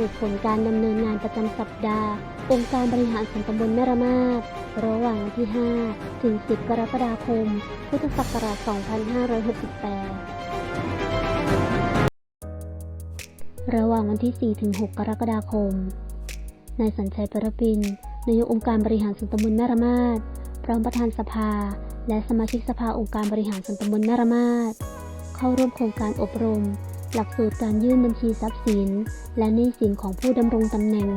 รุปผลการดำเนินงานประจำสัปดาห์ องค์การบริหารส่วนตำบลแม่ระมาดระหว่างวันที่ 5 ถึง 10 กรกฎาคม พุทธศักราช 2568 ระหว่างวันที่ 4 ถึง 6 กรกฎาคม นายสัญชัยปรปินนายกองค์การบริหารส่วนตำบลแม่ระมาดพร้อมประธานสภา และสมาชิกสภาองค์การบริหารส่วนตำบลแม่ระมาดเข้าร่วมโครงการอบรม หลักสูตรการยื่นบัญชีทรัพย์สิน และหนี้สินของผู้ดำรงตำแหน่ง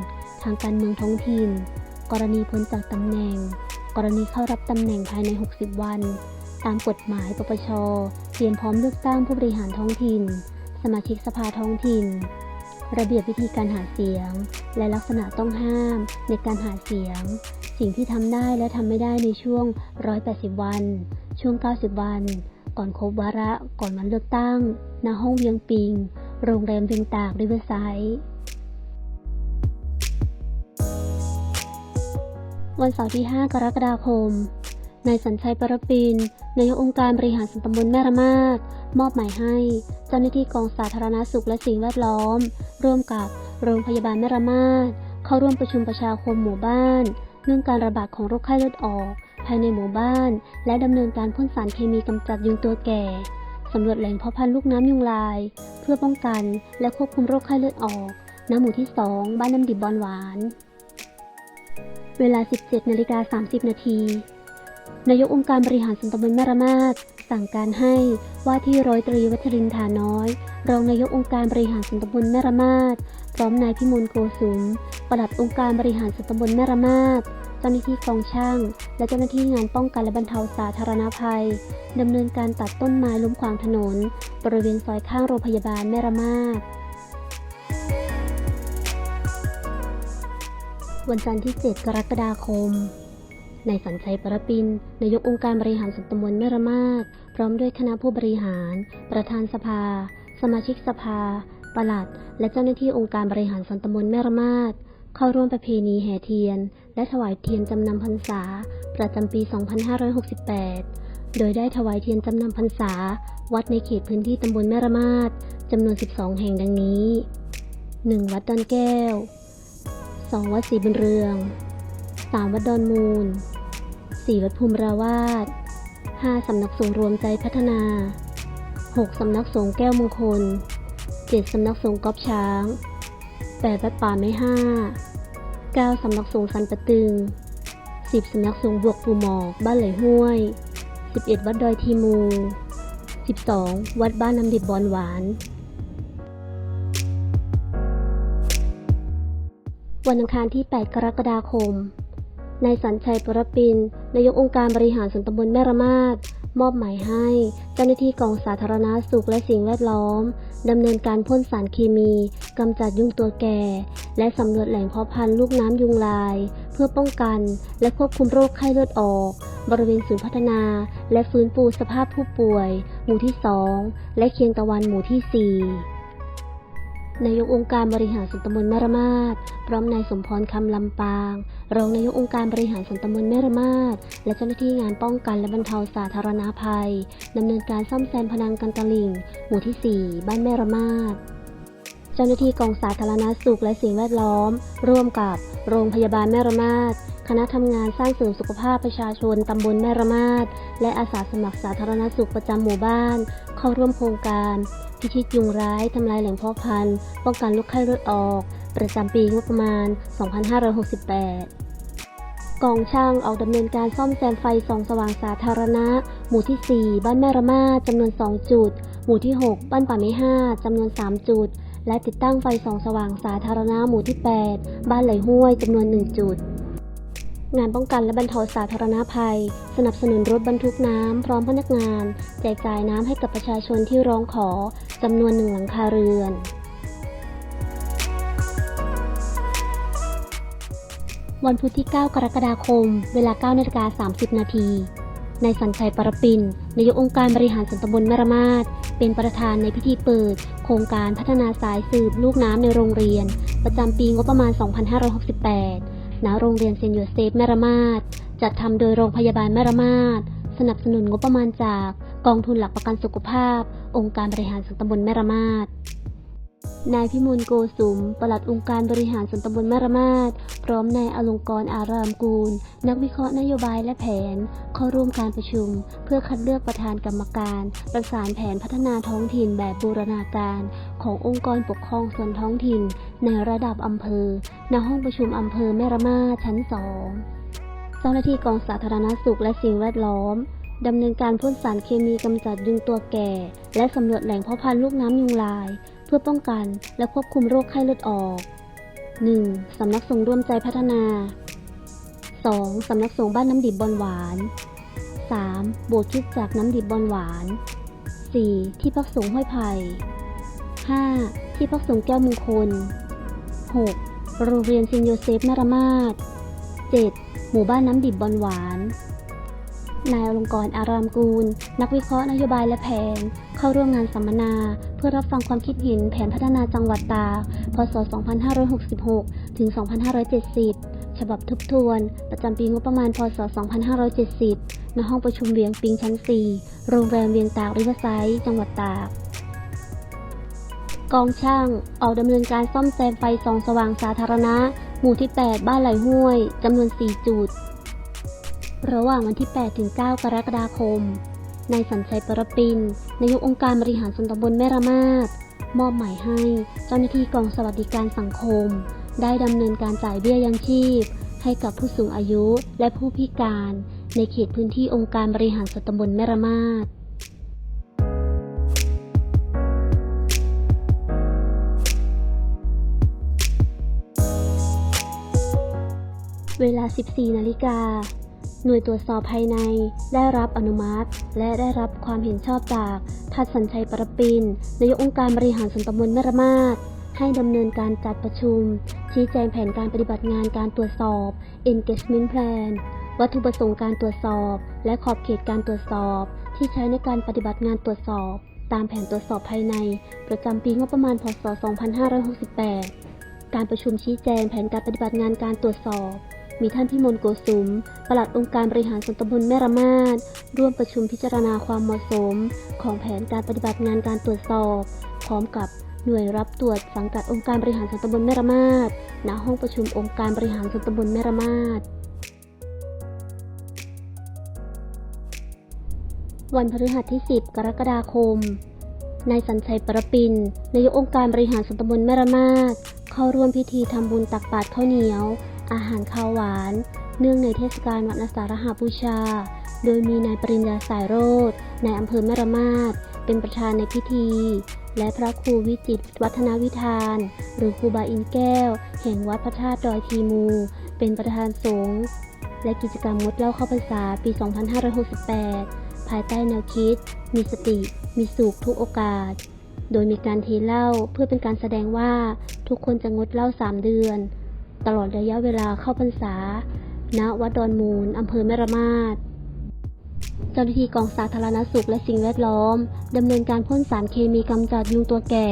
ทางการเมืองท้องถิ่น กรณีพ้นจากตำแหน่ง กรณีเข้ารับตำแหน่งภายใน 60 วัน ตามกฎหมายปปชเตรียมพร้อมเลือกตั้งผู้บริหารท้องถิ่น สมาชิกสภาท้องถิ่น ระเบียบวิธีการหาเสียง และลักษณะต้องห้ามในการหาเสียง สิ่งที่ทำได้และทำไม่ได้ในช่วง 180 วัน ช่วง 90 วัน ก่อนครบวาระก่อนวันเลือกตั้ง ณ ห้องเวียงปิง โรงแรมเวียงตากริเวอร์ไซด์วันเสาร์ที่ 5 กรกฎาคม นายสัญชัยปรปินนายกองค์การบริหารส่วนตำบลแม่ระมาดมอบหมายให้ เจ้าหน้าที่กองสาธารณสุขและสิ่งแวดล้อม ร่วมกับโรงพยาบาลแม่ระมาดเข้าร่วมประชุมประชาคมหมู่บ้าน เรื่องการระบาดของโรคไข้เลือดออก ภายในหมู่บ้าน และดำเนินการพ่นสารเคมีกำจัดยุงตัวแก่สำรวจแหล่งเพาะพันธุ์ลูกน้ำยุงลาย เพื่อป้องกันและควบคุมโรคไข้เลือดออกณหมู่ที่ 2 บ้านน้ำดิบบอนหวาน เวลา 17นาฬิกา30 นาทีนายกองค์การบริหารส่วนตำบลแม่ระมาดสั่งการให้ว่าที่ร้อยตรีวัชรินทาน้อย รองนายกองค์การบริหารส่วนตำบลแม่ระมาดพร้อมนายพิมลโกสุมปลัดองค์การบริหารส่วนตำบลแม่ระมาด เจ้าหน้าที่กองช่าง และเจ้าหน้าที่งานป้องกันและบรรเทาสาธารณภัยดำเนินการตัดต้นไม้ล้มขวางถนน บริเวณซอยข้างโรงพยาบาลแม่ระมาดวันจันทร์ที่ 7 กรกฎาคมนายสัญชัยปรปิน นายกองค์การบริหารส่วนตำบลแม่ระมาดพร้อมด้วยคณะผู้บริหาร ประธานสภา สมาชิกสภา ปลัด และเจ้าหน้าที่องค์การบริหารส่วนตำบลแม่ระมาด เข้าร่วมประเพณีแห่เทียน และถวายเทียนจำนำพรรษา ประจำปี 2568 โดยได้ถวายเทียนจำนำพรรษา วัดในเขตพื้นที่ตำบลแม่ระมาดจำนวน 12 แห่งดังนี้ 1. วัดดอนแก้ว 2. วัดศรีบุญเรือง 3. วัดดอนมูล 4. วัดภูมิราวาส 5. สำนักสงฆ์รวมใจพัฒนา 6. สำนักสงฆ์แก้วมงคล 7. สำนักสงฆ์ก๊อบช้าง 8. วัดป่าไม้ห้า 9. สำนักสงฆ์สันปะตึง 10. สำนักสงฆ์บวกปูหมอก บ้านไหลห้วย 11. วัดดอยทีมู 12. วัดบ้านน้ำดิบบอนหวาน วันอังคารที่ 8 กรกฎาคม นายสัญชัยปรปินนายกองค์การบริหารส่วนตำบลแม่ระมาดมอบหมายให้ เจ้าหน้าที่กองสาธารณาสุขและสิ่งแวดล้อมดำเนินการพ่นสารเคมีกำจัดยุงตัวแก่ และสำรวจแหล่งเพาะพันธุ์ลูกน้ำยุงลาย เพื่อป้องกันและควบคุมโรคไข้เลือดออก บริเวณศูนย์พัฒนา และฟื้นฟูสภาพผู้ป่วย หมู่ที่ 2 และเคียงตะวันหมู่ที่ 4 นายกองค์การบริหารส่วนตำบลแม่ระมาดพร้อมนายสมพรคำลำปาง รองนายกองค์การบริหารส่วนตำบลแม่ระมาดและเจ้าหน้าที่งานป้องกันและบรรเทาสาธารณภัยดำเนินการซ่อมแซมพนังกันตลิ่ง หมู่ที่ 4 บ้านแม่ระมาดเจ้าหน้าที่กองสาธารณสุขและสิ่งแวดล้อม ร่วมกับโรงพยาบาลแม่ระมาดคณะทำงานสร้างเสริมสุขภาพประชาชนตำบลแม่ระมาดและอาสาสมัครสาธารณสุขประจำหมู่บ้าน เข้าร่วมโครงการ พิชิตยุงร้ายทำลายแหล่งเพาะพันธุ์ ป้องกันโรคไข้เลือดออก ประจำปีงบประมาณ 2568 กองช่างออกดำเนินการซ่อมแซมไฟส่องสว่างสาธารณะ หมู่ที่ 4 บ้านแม่ระมาจำนวน 2 จุด หมู่ที่ 6 บ้านป่าไม้5จำนวน 3 จุด และติดตั้งไฟส่องสว่างสาธารณะหมู่ที่ 8 บ้านไหลห้วยจำนวน 1 จุด งานป้องกันและบรรเทาสาธารณภัย สนับสนุนรถบรรทุกน้ำ พร้อมพนักงาน แจกจ่ายน้ำให้กับประชาชนที่ร้องขอจำนวนหนึ่งหลังคาเรือน วันพุธที่ 9 กรกฎาคม เวลา9นาฬิกา30 นาทีนายสัญชัยปรปินนายกองค์การบริหารส่วนตำบลแม่ระมาดเป็นประธานในพิธีเปิด โครงการพัฒนาสายสืบลูกน้ำในโรงเรียน ประจำปีงบประมาณ 2568 ณโรงเรียนเซนต์โยเซฟแม่ระมาดจัดทำโดยโรงพยาบาลแม่ระมาดสนับสนุนงบประมาณจากกองทุนหลักประกันสุขภาพ องค์การบริหารส่วนตำบลแม่ระมาด นายพิมลโกสุม ปลัดองค์การบริหารส่วนตำบลแม่ระมาด พร้อมนายอลงกรณ์อารามกูล นักวิเคราะห์นโยบายและแผน เข้าร่วมการประชุม เพื่อคัดเลือกประธานกรรมการ ประสานแผนพัฒนาท้องถิ่นแบบบูรณาการ ขององค์กรปกครองส่วนท้องถิ่น ในระดับอำเภอ ณ ห้องประชุมอำเภอแม่ระมาดชั้นสองเจ้าหน้าที่กองสาธารณสุขและสิ่งแวดล้อมดำเนินการพ่นสารเคมีกำจัดยุงตัวแก่ และสำรวจแหล่งเพาะพันธุ์ลูกน้ำยุงลาย เพื่อป้องกันและควบคุมโรคไข้เลือดออก 1. สำนักสงฆ์ร่วมใจพัฒนา 2. สำนักสงฆ์บ้านน้ำดิบบอนหวาน 3. โบสถ์คิดจากน้ำดิบบอนหวาน 4. ที่พักสงฆ์ห้วยไผ่ 5. ที่พักสงฆ์แก้วมงคล 6. โรงเรียนซินโยเซฟนารมาศ 7. หมู่บ้านน้ำดิบบอนหวาน นายอลงกรอารามกูล นักวิเคราะห์นโยบายและแผน เข้าร่วมงานสัมมนา เพื่อรับฟังความคิดเห็นแผนพัฒนาจังหวัดตาก พศ 2566 ถึง 2570 ฉบับทบทวน ประจำปีงบประมาณ พศ 2570 ณ ห้องประชุมเวียงปิงชั้น 4 โรงแรมเวียงตากริเวอร์ไซด์จังหวัดตาก กองช่าง ออกดำเนินการซ่อมแซมไฟส่องสว่างสาธารณะ หมู่ที่ 8 บ้านไหลห้วยจำนวน 4 จุด ระหว่างวันที่ 8 ถึง 9 กรกฎาคม นายสัญชัยปรปินนายกองค์การบริหารส่วนตำบลแม่ระมาดมอบหมายให้เจ้าหน้าที่กองสวัสดิการสังคม ได้ดำเนินการจ่ายเบี้ยยังชีพ ให้กับผู้สูงอายุและผู้พิการ ในเขตพื้นที่องค์การบริหารส่วนตำบลแม่ระมาดเวลา 14 นาฬิกา หน่วยตรวจสอบภายใน ได้รับอนุมัติ และได้รับความเห็นชอบจากทัดสัญชัยปรปินนายกองค์การบริหารส่วนตำบลแม่ระมาดให้ดำเนินการจัดประชุม ชี้แจงแผนการปฏิบัติงานการตรวจสอบ engagement plan วัตถุประสงค์การตรวจสอบ และขอบเขตการตรวจสอบ ที่ใช้ในการปฏิบัติงานตรวจสอบ ตามแผนตรวจสอบภายใน ประจำปีงบประมาณพศ 2568 การประชุมชี้แจงแผนการปฏิบัติงานการตรวจสอบ มีท่านพิมลโกสุม ปลัดองค์การบริหารส่วนตำบลแม่ระมาด ร่วมประชุมพิจารณาความเหมาะสม ของแผนการปฏิบัติงานการตรวจสอบ พร้อมกับหน่วยรับตรวจสังกัดองค์การบริหารส่วนตำบลแม่ระมาด ณ ห้องประชุมองค์การบริหารส่วนตำบลแม่ระมาด วันพฤหัสที่ 10 กรกฎาคม นายสัญชัยปรปิน นายกองค์การบริหารส่วนตำบลแม่ระมาด เข้าร่วมพิธีทำบุญตักบาตรข้าวเหนียว อาหารข้าวหวาน เนื่องในเทศกาลวันอาสาฬหบูชา โดยมีนายปริญญาสายโรธนายอำเภอแม่ระมาดเป็นประธานในพิธี และพระครูวิจิตวัฒนวิธาน หรือครูบาอินแก้ว แห่งวัดพระธาตุดอยทีมู เป็นประธานสงฆ์และกิจกรรมงดเล้าเข้าพรรษาปี 2568 ภายใต้แนวคิด มีสติ มีสุขทุกโอกาส โดยมีการเทเหล้าเพื่อเป็นการแสดงว่าทุกคนจะงดเหล้า3 เดือน ตลอดระยะเวลาเข้าพรรษา ณ วัดดอนมูล อำเภอแม่ระมาดเจ้าหน้าที่กองสาธารณสุขและสิ่งแวดล้อมดำเนินการพ่นสารเคมีกำจัดยุงตัวแก่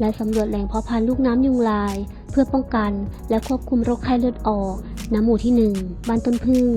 และสำรวจแหล่งเพาะพันธุ์ลูกน้ำยุงลาย เพื่อป้องกัน และควบคุมโรคไข้เลือดออกณหมู่ที่ 1 บ้านต้นพึ่ง